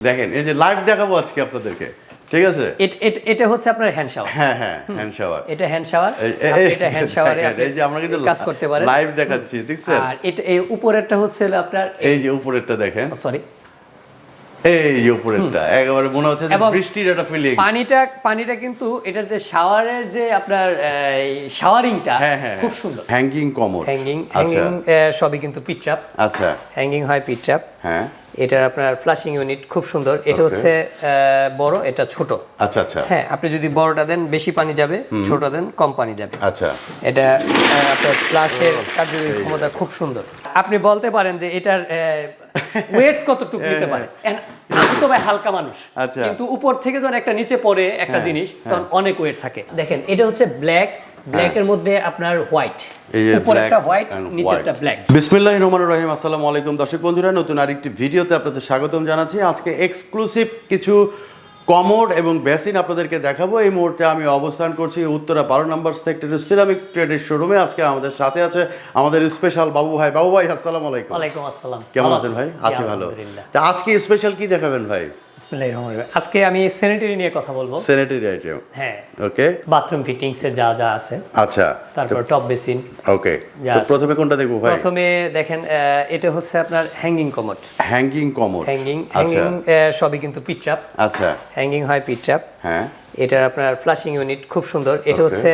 দেখেন এই যে লাইভ দেখাবো আজকে আপনাদেরকে ঠিক আছে? এট- হচ্ছে আপনার হ্যান্ড শাওয়ার হ্যাঁ হ্যাঁ হ্যান্ড শাওয়ার এটা হ্যান্ড শাওয়ার এটা হ্যান্ড শাওয়ারে এই যে আমরা কিন্তু কাজ করতে পারেন। লাইভ দেখাচ্ছি দেখছেন? আর এটা এই উপরেরটা হচ্ছে আপনার এই যে উপরেরটা দেখেন। সরি এই যে উপরেরটা একেবারে মনে হচ্ছে যে বৃষ্টির একটা ফিলিং পানিটা পানিটা কিন্তু এটার যে শাওয়ারের যে আপনার শাওয়ারিংটা হ্যাঁ হ্যাঁ খুব সুন্দর। হ্যাঙ্গিং কমোড হ্যাঙ্গিং হ্যাঙ্গিং সবই কিন্তু পিট্রাপ আচ্ছা। হ্যাঙ্গিং হয় পিট্রাপ হ্যাঁ। এটার আপনার ফ্লাশিং ইউনিট খুব সুন্দর। এটা হচ্ছে বড় এটা ছোট। আচ্ছা আচ্ছা। হ্যাঁ আপনি যদি বড়টা দেন বেশি পানি যাবে ছোট দেন কম পানি যাবে। আচ্ছা। এটা আপনার ফ্লাশের কার্যকরী ক্ষমতা খুব সুন্দর। আপনি বলতে পারেন যে এটার ওয়েট কতটুকু নিতে পারে? আমি তো ভাই হালকা মানুষ। আচ্ছা। কিন্তু উপর থেকে যখন একটা নিচে পড়ে একটা জিনিস তখন অনেক ওয়েট থাকে। দেখেন এটা হচ্ছে ব্ল্যাক ব্ল্যাকের মধ্যে আপনার হোয়াইট নিচেরটা ব্ল্যাক রহিম আসসালামু আলাইকুম। দর্শক বন্ধুরা নতুন আরেকটি ভিডিওতে আপনাদের স্বাগতম জানাচ্ছি। আজকে এক্সক্লুসিভ কিছু কমোড এবং বেসিন আপনাদেরকে দেখাবো। এই মুহূর্তে আমি অবস্থান করছি উত্তরা বারো নম্বর সেক্টরের সিরামিক ট্রেডের শোরুমে। আজকে আমাদের সাথে আছে আমাদের স্পেশাল বাবু ভাই। বাবু ভাই আসসালামু আলাইকুম। ওয়ালাইকুম আসসালাম। কেমন আছেন ভাই? আছি ভালো। আজকে স্পেশাল কি দেখাবেন ভাই? বিসমিল্লাহির রহমানির রহিম। আজকে আমি স্যানিটারি নিয়ে কথা বলব। স্যানিটারি আইটেম হ্যাঁ। ওকে বাথরুম ফিটিংস এর যা যা আছে। আচ্ছা। তারপর টপ বেসিন ওকে তো প্রথমে কোনটা দেখব ভাই? প্রথমে দেখেন এটা হচ্ছে আপনার hanging commode hanging commode hanging hanging সবই কিন্তু পিট্রাপ আচ্ছা। হ্যাঙ্গিং হয় পিট্রাপ হ্যাঁ। এটার আপনার ফ্লাশিং ইউনিট খুব সুন্দর। এটা হচ্ছে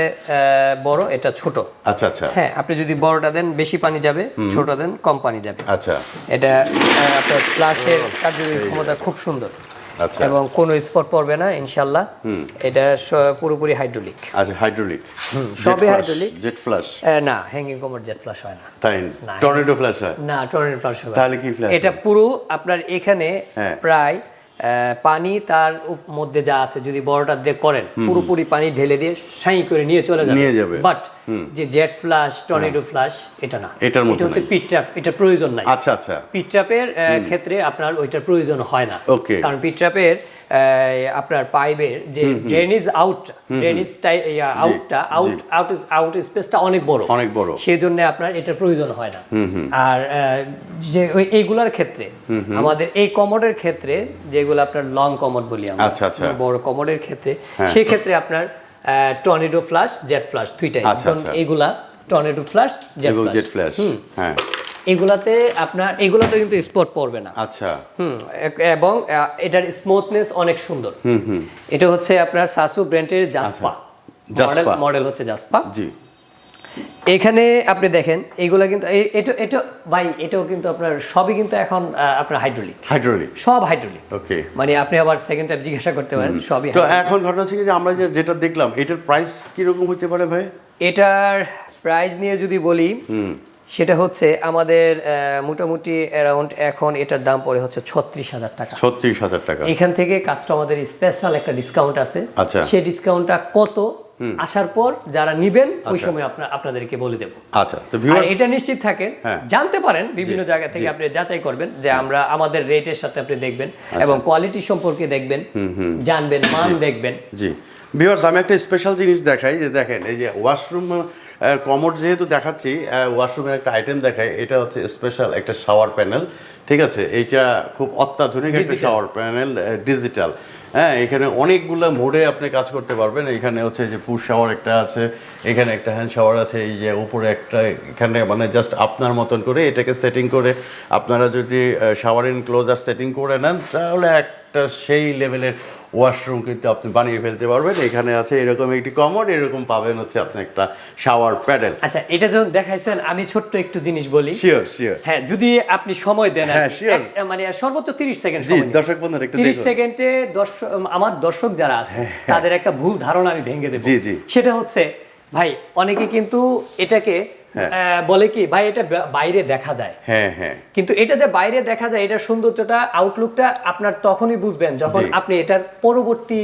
বড় এটা ছোট। আচ্ছা আচ্ছা। হ্যাঁ আপনি যদি বড়টা দেন বেশি পানি যাবে ছোট দেন কম পানি যাবে। আচ্ছা। এটা আপনার ফ্লাশের কার্যকরী ক্ষমতা খুব সুন্দর। এবং কোনো স্পট পড়বে না ইনশাল্লাহ। এটা পুরোপুরি হাইড্রোলিক আচ্ছা হাইড্রোলিক সবই হাইড্রোলিক জেট ফ্ল্যাশ না হ্যাঙ্গিং কমোড জেট ফ্ল্যাশ হয় না। তাই না। টর্নেডো ফ্ল্যাশ হয়? না টর্নেডো ফ্ল্যাশ হয় তাহলে কি ফ্ল্যাশ এটা পুরো আপনার এখানে হ্যাঁ। প্রায় পানি তার মধ্যে যা আছে যদি বড়টা দিয়ে করেন পুরোপুরি পানি ঢেলে দিয়ে সাই করে নিয়ে চলে যাবে। নিয়ে যাবে। বাট যে জেট ফ্লাশ টর্নেডো ফ্লাশ এটা না। এটার মধ্যে এটা হচ্ছে পিট ট্র্যাপ এটা প্রয়োজন নাই। আচ্ছা আচ্ছা। পিট্রাপের ক্ষেত্রে আপনার ওইটার প্রয়োজন হয় না। কারণ কারণ পিট্রাপের আপনার পাইপের যে ড্রেনেজ আউট ড্রেনেজ আউটটা আউট আউট আউট স্পেসটা অনেক বড়। অনেক বড়। সেই জন্য আপনার এটা প্রয়োজন হয় না। আর যে এইগুলার ক্ষেত্রে আমাদের এই কমোডের ক্ষেত্রে যেগুলো আপনার লং কমোড বলি আমরা আচ্ছা, আচ্ছা। বড় কমোডের ক্ষেত্রে হ্যাঁ। সেই ক্ষেত্রে আপনার টর্নেডো ফ্লাশ জেট ফ্লাশ দুইটাই। এইগুলা টর্নেডো ফ্লাশ জেট এবং ফ্লাশ জেট ফ্ল্যাশ হ্যাঁ। এগুলাতে আপনার এগুলাতে কিন্তু স্পট পড়বে না। আচ্ছা। হুম এবং এটার স্মুথনেস অনেক সুন্দর। হুম হুম। এটা হচ্ছে আপনার সাসু ব্র্যান্ডের জাসপা। জাসপা। মডেল হচ্ছে জাসপা জি। এখানে আপনি দেখেন এগুলা কিন্তু এটা এটা ভাই এটাও কিন্তু আপনার সবই কিন্তু এখন আপনার হাইড্রোলিক হাইড্রোলিক সব হাইড্রোলিক ওকে মানে আপনি আবার সেকেন্ড টাইম জিজ্ঞাসা করতে পারেন সবই তো এখন ঘটনা হচ্ছে কি যে আমরা যে যেটা দেখলাম এটার প্রাইস কীরকম হতে পারে ভাই? এটার প্রাইস নিয়ে যদি বলি সেটা হচ্ছে আমাদের মোটামুটি অ্যারাউন্ড এখন এটার দাম পড়ে হচ্ছে ছত্রিশ হাজার টাকা। ছত্রিশ হাজার টাকা। এখান থেকে কাস্টমারদের স্পেশাল একটা ডিসকাউন্ট আছে। আচ্ছা। সেই ডিসকাউন্টটা কত? আসার পর যারা নিবেন ওই সময় আপনার আপনাদেরকে বলে দেব। আচ্ছা তো এটা নিশ্চিত থাকেন হ্যাঁ। জানতে পারেন বিভিন্ন জায়গা থেকে আপনি যাচাই করবেন যে আমরা আমাদের রেটের সাথে আপনি দেখবেন এবং কোয়ালিটি সম্পর্কে দেখবেন জানবেন মান দেখবেন। জি। ভিউয়ার্স আমি একটা স্পেশাল জিনিস দেখাই যে দেখেন এই যে ওয়াশরুম কমোড যেহেতু দেখাচ্ছি ওয়াশরুমের একটা আইটেম দেখায় এটা হচ্ছে স্পেশাল একটা শাওয়ার প্যানেল ঠিক আছে? এইটা খুব অত্যাধুনিক একটা শাওয়ার প্যানেল ডিজিটাল হ্যাঁ এখানে অনেকগুলো মোডে আপনি কাজ করতে পারবেন। এখানে হচ্ছে যে পুশ শাওয়ার একটা আছে এখানে একটা হ্যান্ড শাওয়ার আছে এই যে উপরে একটা এখানে মানে জাস্ট আপনার মতন করে এটাকে সেটিং করে আপনারা যদি শাওয়ার ইনক্লোজার সেটিং করে নেন তাহলে একটা সেই লেভেলের ওয়াশরুম কিন্তু আপনি বানিয়ে ফেলতে পারবেন। এখানে আছে এরকম একটি কমোড এরকম পাবেন হচ্ছে আপনি একটা শাওয়ার প্যাডেল আচ্ছা এটা যখন দেখাইছেন আমি ছোট্ট একটু জিনিস বলি। শিওর শিওর হ্যাঁ যদি আপনি সময় দেন হ্যাঁ. এক- মানে সর্বোচ্চ তিরিশ সেকেন্ড জি দর্শক বন্ধুরা একটু তিরিশ দেখুন। সেকেন্ডে দর্শক আমার দর্শক যারা আছে তাদের একটা ভুল ধারণা আমি ভেঙে দেবো। জি, জি। সেটা হচ্ছে ভাই অনেকে কিন্তু এটাকে হ্যাঁ। বলে কি ভাই এটা বাইরে দেখা যায়। হ্যাঁ হ্যাঁ। কিন্তু এটা যে বাইরে দেখা যায় এটার সৌন্দর্যটা আউটলুকটা আপনার তখনই বুঝবেন যখন আপনি এটার পরবর্তী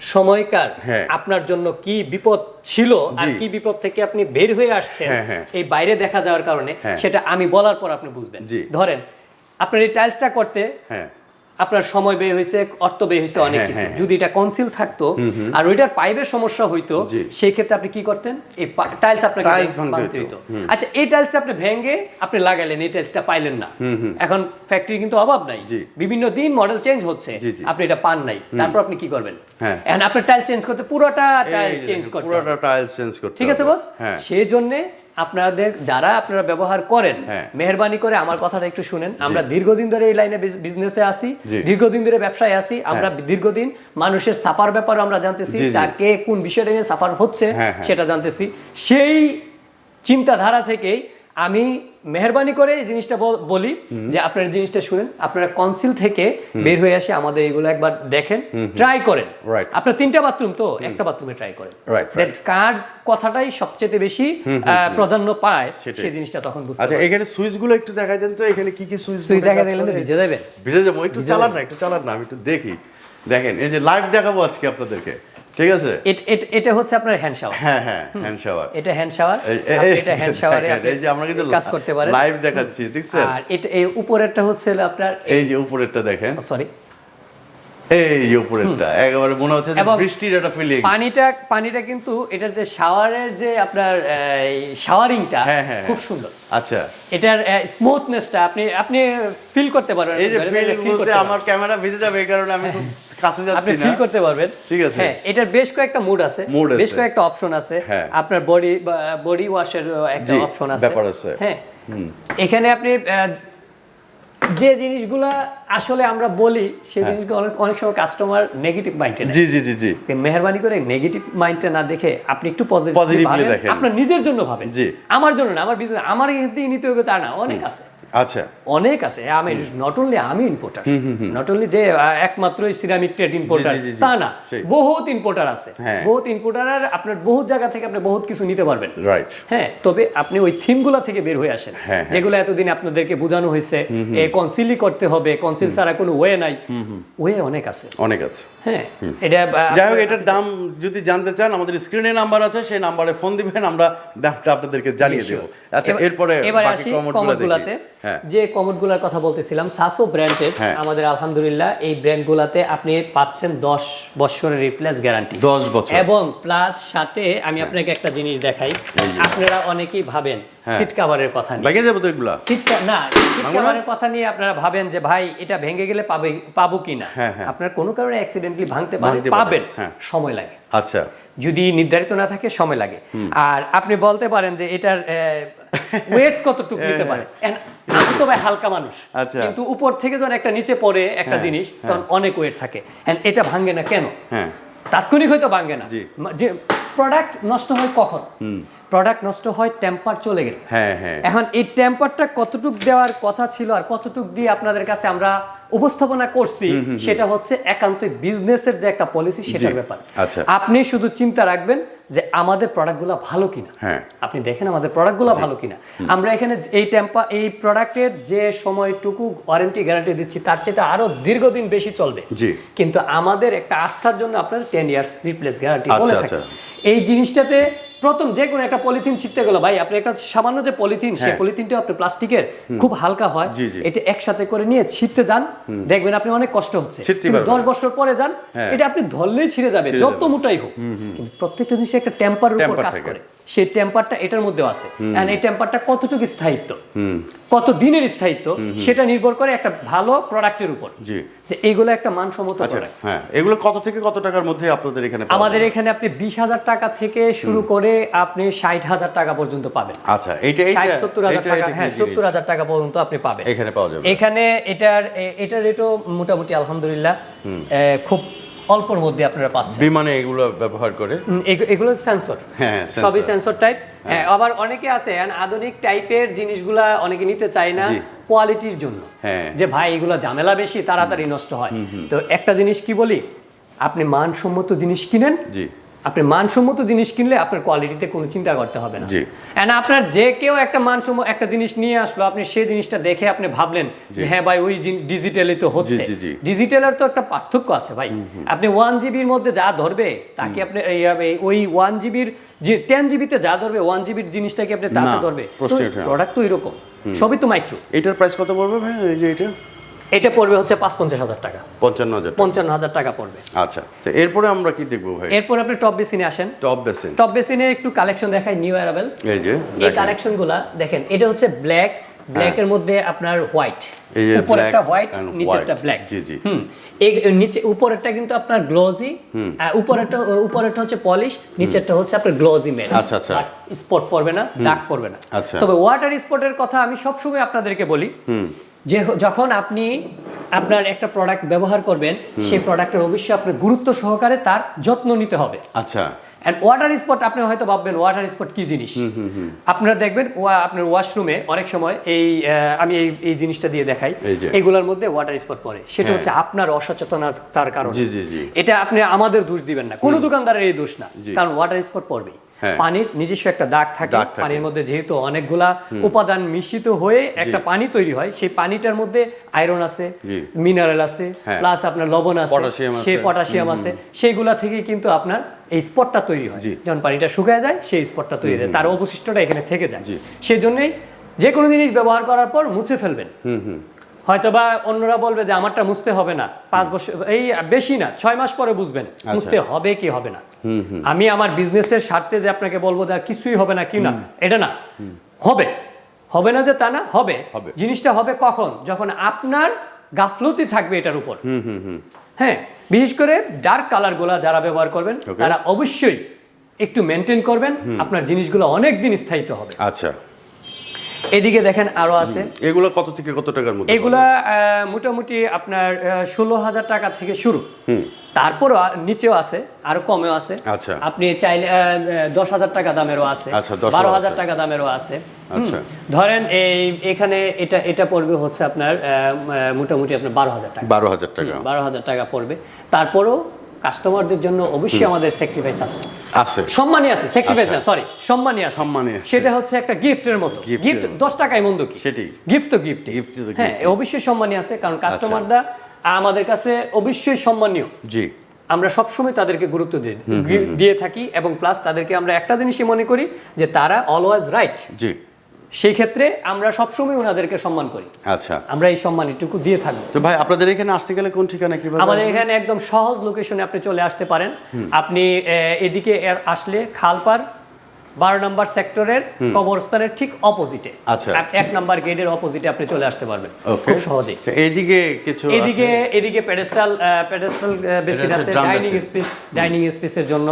সময়কার হ্যাঁ। আপনার জন্য কি বিপদ ছিল আর কি বিপদ থেকে আপনি বের হয়ে আসছেন হ্যাঁ, হ্যাঁ। এই বাইরে দেখা যাওয়ার কারণে হ্যাঁ। সেটা আমি বলার পর আপনি বুঝবেন। ধরেন আপনার এই টাইলসটা করতে হ্যাঁ। আপনার সময় ব্যয় হয়েছে অর্থ ব্যয় হয়েছে অনেক হ্যাঁ, কিছু। হ্যাঁ, যদি এটা কনসিল থাকতো আর ওইটার পাইপের সমস্যা হইতো সেই ক্ষেত্রে আপনি কি করতেন? এই টাইলস আপনাকে ভেঙে- ভাঙতে হইতো। আচ্ছা এই টাইলসটা আপনি ভেঙে আপনি লাগাইলেন এই টাইলসটা পাইলেন না। এখন ফ্যাক্টরি কিন্তু অভাব নাই। বিভিন্ন দিন মডেল চেঞ্জ হচ্ছে। আপনি এটা পান নাই। তারপর আপনি কি করবেন? হ্যাঁ। এখন আপনার টাইলস চেঞ্জ করতে পুরোটা টাইলস চেঞ্জ করতে পুরোটা টাইলস চেঞ্জ করতে ঠিক আছে। বস হ্যাঁ। সেই জন্য আপনাদের যারা আপনারা ব্যবহার করেন হ্যাঁ। মেহরবানি করে আমার কথাটা একটু শুনেন আমরা দীর্ঘদিন ধরে এই লাইনে বিজনেসে আসি হ্যাঁ। দীর্ঘদিন ধরে ব্যবসায় আসি আমরা দীর্ঘদিন মানুষের সাফার ব্যাপারে আমরা জানতেছি যা কে কোন বিষয়টা নিয়ে সাফার হচ্ছে হ্যাঁ, হ্যাঁ। সেটা জানতেছি সেই চিন্তাধারা থেকেই আমি মেহরবানি করে এই জিনিসটা বলি যে আপনারা জিনিসটা শুনেন আপনারা কনসিল থেকে বের হয়ে আসে আমাদের এগুলো একবার দেখেন ট্রাই করেন। আপনার তিনটা বাথরুম তো? একটা বাথরুমে ট্রাই করেন। কার কথাটাই সবচেয়ে বেশি প্রাধান্য পায়। সেই জিনিসটা তখন বুঝতে আচ্ছা এখানে সুইচগুলো একটু দেখাই দেন তো এখানে কি কি সুইচ তুই দেখা দিলেন তো ভিজে যাবেন। ভিজে যাব একটু চালান না একটু চালান না আমি একটু দেখি। দেখেন এই যে লাইভ দেখাবো আজকে আপনাদেরকে। ঠিক আছে? এট- হচ্ছে আপনার হ্যান্ড শাওয়ার হ্যাঁ হ্যাঁ হ্যান্ড শাওয়ার এটা হ্যান্ড শাওয়ার এই- এই- এটা হ্যান্ড শাওয়ারে এই যে আমরা কিন্তু কাজ করতে পারেন। লাইভ দেখাচ্ছি দেখছেন? আর এটা এই উপরেরটা হচ্ছে আপনার এই যে উপরেরটা দেখেন। সরি এই যে উপরেরটা একেবারে মনে হচ্ছে বৃষ্টির একটা ফিলিং পানিটা পানিটা কিন্তু এটার যে শাওয়ারের যে আপনার শাওয়ারিংটা হ্যাঁ, হ্যাঁ, খুব হ্যাঁ। সুন্দর। আচ্ছা। এটার স্মুথনেসটা আপনি আপনি ফিল করতে পারবেন। এই যে ফিল করতে আমার ক্যামেরা ভিজে যাবে এই কারণে আমি খুব কাছে আপনি যাচ্ছি না। ফিল করতে পারবেন। ঠিক আছে। হ্যাঁ এটার বেশ কয়েকটা মুড আছে বেশ কয়েকটা অপশন আছে। হ্যাঁ। আপনার বডি বডি ওয়াশের একটা অপশন আছে। ব্যাপার আছে। হ্যাঁ। এখানে আপনি যে জিনিসগুলা আসলে আমরা বলি সেই জিনিসগুলো অনেক অনেক সময় কাস্টমার নেগেটিভ মাইন্ডে জি জি জি জি। মেহরবানি করে নেগেটিভ মাইন্ডটা না দেখে আপনি একটু পজিটিভ। আপনার নিজের জন্য ভাবেন। জি। আমার জন্য না আমার বিজনেস আমার এখান নিতে হবে তা না অনেক আছে। আচ্ছা। অনেক আছে। আমি নট অনলি আমি ইম্পোর্টার নট অনলি যে একমাত্রই সিরামিক ট্রেড ইম্পোর্টার। তা না। বহুত ইম্পোর্টার আছে। হ্যাঁ। বহুত ইম্পোর্টার আর আপনার বহুত জায়গা থেকে আপনি বহুত কিছু নিতে পারবেন। রাইট হ্যাঁ তবে আপনি ওই থিমগুলো থেকে বের হয়ে আসেন। হ্যাঁ, হ্যাঁ। যেগুলো এতদিন আপনাদেরকে বোঝানো হয়েছে। এ কনসিলই করতে হবে কনসিল ছাড়া কোনো ওয়ে নাই। ওয়ে অনেক আছে। অনেক আছে। হ্যাঁ এটা যাই হোক এটার দাম যদি জানতে চান আমাদের স্ক্রিনে নাম্বার আছে সেই নাম্বারে ফোন দিবেন আমরা দামটা আপনাদেরকে জানিয়ে দেবো। আচ্ছা এরপরে এবারে বাকি কমোডগুলাতে। হ্যাঁ যে কমোডগুলোর কথা বলতেছিলাম সাসো ব্র্যান্ডের হ্যাঁ। আমাদের আলহামদুলিল্লাহ এই ব্র্যান্ডগুলোতে আপনি পাচ্ছেন দশ বছরের রিপ্লেস গ্যারান্টি দশ বছর। এবং প্লাস সাথে আমি আপনাকে একটা জিনিস দেখাই আপনারা অনেকেই ভাবেন হ্যাঁ। সিট কাভারের কথা ভেঙে যাব তো এগুলা? সিট না সিট কাভারের কথা নিয়ে আপনারা ভাবেন যে ভাই এটা ভেঙে গেলে পাবে পাবো কিনা? হ্যাঁ, হ্যাঁ। আপনার কোনো কারণে অ্যাক্সিডেন্টলি ভাঙতে পারেন পাবেন। হ্যাঁ। সময় লাগে। আচ্ছা। যদি নির্ধারিত না থাকে সময় লাগে। আর আপনি বলতে পারেন যে এটার ওয়েট কতটুকু নিতে পারে? আমি তো ভাই হালকা মানুষ। আচ্ছা। কিন্তু উপর থেকে যখন একটা নিচে পড়ে একটা হ্যাঁ, জিনিস তখন অনেক ওয়েট থাকে। এটা ভাঙ্গে না কেন? হ্যাঁ। তাৎক্ষণিক হয়তো ভাঙ্গে না। যে প্রোডাক্ট নষ্ট হয় কখন? প্রোডাক্ট নষ্ট হয় টেম্পার চলে গেলে। হ্যাঁ হ্যাঁ। এখন এই টেম্পারটা কতটুক দেওয়ার কথা ছিল আর কতটুক দিয়ে আপনাদের কাছে আমরা উপস্থাপনা করছি সেটা হচ্ছে একান্ত বিজনেসের যে একটা পলিসি সেটার ব্যাপার। আচ্ছা। আপনি শুধু চিন্তা রাখবেন যে আমাদের প্রোডাক্টগুলো ভালো কিনা। হ্যাঁ। আপনি দেখেন আমাদের প্রোডাক্টগুলো ভালো কিনা। আমরা এখানে এই টেম্পা এই প্রোডাক্টের যে সময়টুকু ওয়ারেন্টি গ্যারান্টি দিচ্ছি তার চেয়ে আরও দীর্ঘদিন বেশি চলবে। জি। কিন্তু আমাদের একটা আস্থার জন্য আপনাদের টেন ইয়ার্স রিপ্লেস গ্যারান্টি বলে আচ্ছা, থাকি। আচ্ছা। এই জিনিসটাতে প্রথম যে কোনো একটা পলিথিন ছিটতে গেলো ভাই আপনি একটা সামান্য যে পলিথিন সেই হ্যাঁ। পলিথিনটা আপনি প্লাস্টিকের খুব হালকা হয়। এটা একসাথে করে নিয়ে ছিটতে যান দেখবেন আপনি অনেক কষ্ট হচ্ছে দশ বছর পরে যান হ্যাঁ। এটা আপনি ধরলেই ছিঁড়ে যাবে যত। মোটাই হোক কিন্তু প্রত্যেকটা জিনিসে একটা টেম্পারের উপর কাজ করে সেই টেম্পারটা এটার মধ্যেও আছে। এই টেম্পারটা কতটুকু স্থায়িত্ব? কত দিনের স্থায়িত্ব? সেটা নির্ভর করে একটা ভালো প্রোডাক্টের উপর। জি। যে এইগুলো একটা মানসম্মত আচ্ছা প্রোডাক্ট হ্যাঁ এগুলো কত থেকে কত টাকার মধ্যে আপনাদের এখানে আমাদের এখানে আপনি বিশ হাজার টাকা থেকে শুরু করে আপনি ষাট হাজার টাকা পর্যন্ত পাবেন। আচ্ছা এইটা এইটা ষাট সত্তর হাজার এইটা- টাকা হ্যাঁ জিনিস? সত্তর হাজার টাকা পর্যন্ত আপনি পাবেন। এখানে পাওয়া যাবে। এখানে এটার এটার রেটও মোটামুটি আলহামদুলিল্লাহ খুব অল্পর মধ্যে আপনারা পাচ্ছেন। বিমানে এগুলো ব্যবহার করে? এগুলো সেন্সর হ্যাঁ, সবই সেন্সর টাইপ আবার অনেকে আছে আধুনিক টাইপের জিনিসগুলা অনেকে নিতে চায় না কোয়ালিটির জন্য। হ্যাঁ। যে ভাই এগুলো ঝামেলা বেশি তাড়াতাড়ি নষ্ট হয়। তো একটা জিনিস কি বলি? আপনি মানসম্মত জিনিস কিনেন। জি। আপনি মানসম্মত জিনিস কিনলে আপনার কোয়ালিটিতে কোনো চিন্তা করতে হবে না। জি। এন্ড আপনার যে কেউ একটা মানসম্মত একটা জিনিস নিয়ে আসলো আপনি সেই জিনিসটা দেখে আপনি ভাবলেন যে হ্যাঁ ভাই ওই ডিজিটালি তো হচ্ছে। ডিজিটালের তো একটা পার্থক্য আছে ভাই। আপনি ওয়ান জিবির মধ্যে যা ধরবে তাকে আপনি ওই ওয়ান জিবির যে টেন জিবিতে যা ধরবে ওয়ান জিবির জিনিসটাকে আপনি তাতে ধরবে। প্রোডাক্ট তো এরকম সবই তো মাইক্রো এটার প্রাইস কত পড়বে ভাই এই যে এটা? এটা পড়বে হচ্ছে পাঁচ পঞ্চাশ হাজার টাকা। পঞ্চান্ন হাজার টাকা। পঞ্চান্ন হাজার টাকা পড়বে। আচ্ছা তো এরপরে আমরা কি দেখব ভাই? এরপর আপনি টপ বেসিনে আসেন। Top basin. টপ বেসিনে একটু কালেকশন দেখায় নিউ অ্যারাবেল। এই যে এই দেখেন। কালেকশনগুলা দেখেন এটা হচ্ছে ব্ল্যাক। ব্ল্যাক এর মধ্যে আপনার হোয়াইট। উপরেরটা হোয়াইট নিচেরটা ব্ল্যাক। জি, জি। হুম। এই নিচে উপরেরটা কিন্তু আপনার গ্লোজি। উপরেরটা উপরেরটা হচ্ছে পলিশ নিচেরটা হচ্ছে আপনার গ্লোজি মেট আচ্ছা, আচ্ছা। স্পট পড়বে না দাগ পড়বে না। আচ্ছা। তবে ওয়াটার স্পটের কথা আমি সবসময় আপনাদেরকে বলি। যে যখন আপনি আপনার একটা প্রোডাক্ট ব্যবহার করবেন সেই প্রোডাক্টের অবশ্যই আপনার গুরুত্ব সহকারে তার যত্ন নিতে হবে। আচ্ছা। এন্ড ওয়াটার স্পট আপনি হয়তো ভাববেন ওয়াটার স্পট কি জিনিস? আপনারা দেখবেন আপনার ওয়াশরুমে অনেক সময় এই আমি এই এই জিনিসটা দিয়ে দেখাই। এগুলোর মধ্যে ওয়াটার স্পট পড়ে। সেটা হ্যাঁ। হচ্ছে আপনার অসচেতনতার কারণে। এটা আপনি আমাদের দোষ দিবেন না। কোনো দোকানদারের এই দোষ না। কারণ ওয়াটার স্পট পড়বেই। পানির নিজস্ব একটা দাগ থাকে। পানির মধ্যে যেহেতু অনেকগুলা উপাদান মিশ্রিত হয়ে একটা পানি তৈরি হয় সেই পানিটার মধ্যে আয়রন আছে মিনারেল আছে হ্যাঁ। প্লাস আপনার লবণ আছে পটাশিয়াম আছে। সেই পটাশিয়াম আছে সেইগুলা থেকে কিন্তু আপনার এই স্পটটা তৈরি হয়। যখন পানিটা শুকায় যায় সেই স্পটটা তৈরি হয়। তার অবশিষ্টটা এখানে থেকে যায়। সেই জন্যই যে কোনো জিনিস ব্যবহার করার পর মুছে ফেলবেন। হয়তো বা অন্যরা বলবে যে আমারটা মুছতে হবে না পাঁচ বছর এই বেশি না ছয় মাস পরে বুঝবেন আচ্ছা। মুছতে হবে কি হবে না। আমি আমার বিজনেসের স্বার্থে যে আপনাকে বলব যে কিছুই হবে না কি না এটা না। হবে। হবে না যে তা না হবে। হবে। জিনিসটা হবে কখন? যখন আপনার গাফলতি থাকবে এটার উপর। হ্যাঁ বিশেষ করে ডার্ক কালারগুলা যারা ব্যবহার করবেন তারা অবশ্যই একটু মেনটেন করবেন আপনার জিনিসগুলো অনেক দিন স্থায়িত হবে। আচ্ছা। এদিকে দেখেন আরও আছে। এগুলো কত থেকে কত টাকার মধ্যে? এগুলা মোটামুটি আপনার ষোলো হাজার টাকা থেকে শুরু। তারপরও নিচেও আছে আরও কমেও আছে। আচ্ছা। আপনি চাইলে দশ হাজার টাকা দামেরও আছে। আচ্ছা, 10 বারো হাজার টাকা দামেরও আছে। আচ্ছা। ধরেন এই এখানে এটা এটা পড়বে হচ্ছে আপনার মোটামুটি আপনার বারো হাজার টাকা। বারো হাজার টাকা। বারো হাজার টাকা পড়বে। তারপরও কাস্টমারদের জন্য অবশ্যই আমাদের স্যাক্রিফাইস আছে। আছে। সম্মানই আছে স্যাক্রিফাইস আচ্ছা। না সরি সম্মানই আছে। সম্মানী আছে। সেটা হচ্ছে একটা গিফটের মতো। গিফট মতো। দশ টাকায় মন্দ কি? সেটাই। গিফট তো গিফট is a হ্যাঁ. অবশ্যই সম্মানী আছে কারণ কাস্টমাররা আমাদের কাছে অবশ্যই সম্মানীয়। জি। আমরা সবসময় তাদেরকে গুরুত্ব দিই দিয়ে থাকি এবং প্লাস তাদেরকে আমরা একটা জিনিসই মনে করি যে তারা অলওয়েজ রাইট জি। সেই ক্ষেত্রে আমরা সবসময় ওনাদেরকে সম্মান করি। আচ্ছা। আমরা এই সম্মান এটুকু দিয়ে থাকব তো ভাই আপনাদের এখানে আসতে গেলে কোন ঠিকানা কীভাবে আমাদের এখানে একদম সহজ লোকেশনে আপনি চলে আসতে পারেন। আপনি এদিকে আসলে খালপার বারো নম্বর সেক্টরের কবরস্থানের ঠিক অপোজিটে আচ্ছা। এক নম্বর গেটের অপোজিটে আপনি চলে আসতে পারবেন। খুব সহজেই। এদিকে কিছু এদিকে এদিকে পেডেস্টাল পেডেস্টাল বেসিন আছে ডাইনিং স্পেস ডাইনিং স্পেসের জন্য।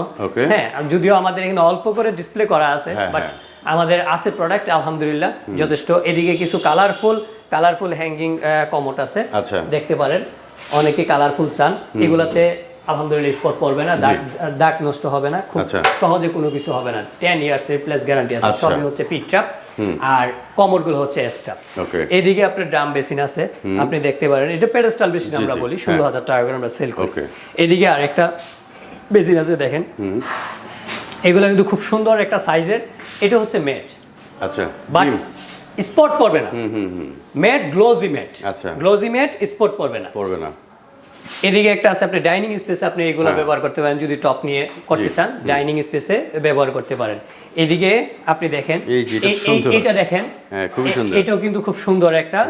হ্যাঁ যদিও আমাদের এখানে অল্প করে ডিসপ্লে করা আছে বাট হ্যাঁ। আমাদের আছে প্রোডাক্ট আলহামদুলিল্লাহ যথেষ্ট। এদিকে কিছু কালারফুল কালারফুল হ্যাঙ্গিং কমোট আছে। আচ্ছা। দেখতে পারেন অনেকে কালারফুল চান। এগুলাতে আলহামদুলিল্লাহ স্পট পড়বে না দাগ নষ্ট হবে না খুব আচ্ছা। সহজে কোনো কিছু হবে না। টেন ইয়ার্স এর প্লাস গ্যারান্টি আছে। আচ্ছা। সবই হচ্ছে পিক ট্রাপ আর কমোডগুলো হচ্ছে এসট্রাপ এদিকে আপনার ড্রাম বেসিন আছে। আপনি দেখতে পারেন এটা পেডেস্টাল বেসিন আমরা বলি। হ্যাঁ। ষোলো হাজার টাকা করে আমরা সেল করি. এদিকে আরেকটা বেসিন আছে দেখেন। এগুলো কিন্তু খুব সুন্দর একটা সাইজের। এটা হচ্ছে ম্যাট। আচ্ছা বাট স্পট পড়বে না। Matte glossy matte. আচ্ছা। গ্লোজি ম্যাট স্পট পড়বে না। পড়বে না। এদিকে একটা আছে আপনি ডাইনিং স্পেসে আপনি এগুলো হ্যাঁ। ব্যবহার করতে পারেন যদি টপ নিয়ে করতে চান ডাইনিং স্পেসে ব্যবহার করতে পারেন। এদিকে আপনি দেখেন এটা দেখেন হ্যাঁ, সুন্দর। এটাও কিন্তু খুব সুন্দর একটা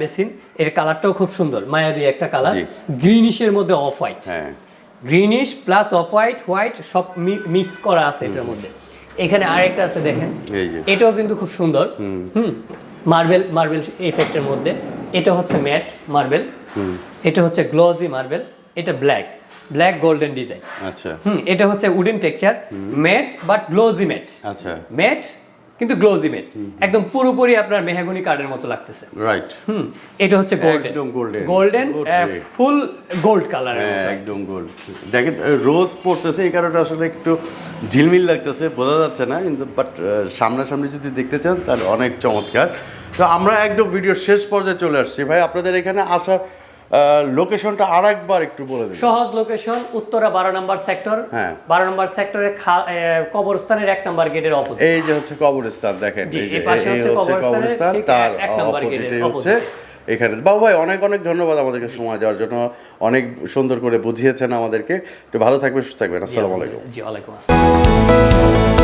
বেসিন এর কালারটাও খুব সুন্দর মায়াবী একটা কালার গ্রিনিশের মধ্যে অফ হোয়াইট হ্যাঁ। Greenish plus off white white সব মিক্স করা আছে এটার মধ্যে। এখানে আরেকটা আছে দেখেন। এটাও কিন্তু খুব সুন্দর। হুম। মার্বেল মার্বেল ইফেক্টের মধ্যে। এটা হচ্ছে ম্যাট মার্বেল। এটা হচ্ছে গ্লোজি মার্বেল। এটা ব্ল্যাক ব্ল্যাক গোল্ডেন ডিজাইন আচ্ছা। হুম এটা হচ্ছে wooden texture matte but glossy matte. আচ্ছা। ম্যাট কিন্তু গ্লোজি ম্যাট একদম পুরোপুরি আপনার মেহাগুনি কার্ডের মতো লাগতেছে। রাইট হুম এটা হচ্ছে গোল্ডেন একদম golden। Golden full gold colour একদম গোল্ড দেখেন রোদ পড়তেছে এই কারণে আসলে একটু ঝিলমিল লাগতেছে বোঝা যাচ্ছে না কিন্তু বাট সামনাসামনি যদি দেখতে চান তাহলে অনেক চমৎকার। তো আমরা একদম ভিডিওর শেষ পর্যায়ে চলে আসছি। ভাই আপনাদের এখানে আসার লোকেশনটা আর একবার একটু বলে দিন। সহজ লোকেশন উত্তরা বারো নম্বর সেক্টর হ্যাঁ। বারো নম্বর সেক্টরের কবরস্থানের এক নম্বর গেটের অপোজিট এই যে হচ্ছে কবরস্থান দেখেন এই হচ্ছে কবরস্থান তার অপোজিটে হচ্ছে এখানে। বাবু ভাই অনেক অনেক ধন্যবাদ আমাদেরকে সময় দেওয়ার জন্য। অনেক সুন্দর করে বুঝিয়েছেন আমাদেরকে। একটু ভালো থাকবেন সুস্থ থাকবেন। আসসালামু আলাইকুম। জি ওয়ালাইকুম আসসালাম।